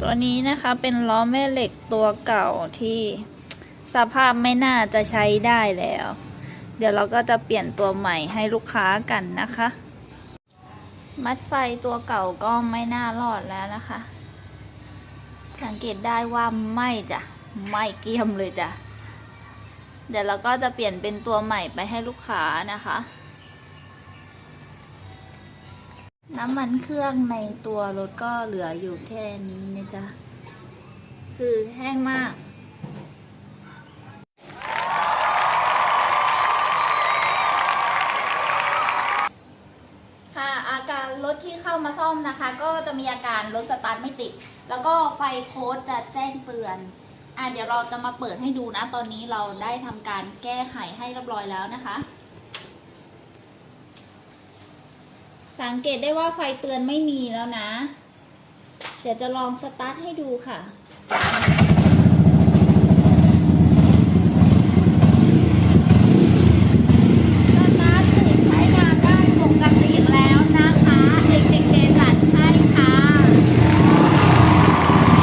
ตัวนี้นะคะเป็นล้อแม่เหล็กตัวเก่าที่สภาพไม่น่าจะใช้ได้แล้ว เดี๋ยวเราก็จะเปลี่ยนตัวใหม่ให้ลูกค้ากันนะคะ มัดไฟตัวเก่าก็ไม่น่ารอดแล้วนะคะ สังเกตได้ว่าไหม่จ้ะไหม่เกรียมเลยจ้ะเดี๋ยวเราก็จะเปลี่ยนเป็นตัวใหม่ไปให้ลูกค้านะคะ น้ำมันเครื่องในตัวรถก็เหลืออยู่แค่นี้นะจ๊ะ คือแห้งมากค่ะอาการรถที่เข้ามาซ่อมนะคะ ก็จะมีอาการรถสตาร์ทไม่ติด แล้วก็ไฟโค้ดจะแจ้งเตือน อะเดี๋ยวเราจะมาเปิดให้ดูนะ ตอนนี้เราได้ทำการแก้ไขให้เรียบร้อยแล้วนะคะ สังเกตได้ว่าไฟเตือนไม่มีแล้วนะ เดี๋ยวจะลองสตาร์ทให้ดูค่ะ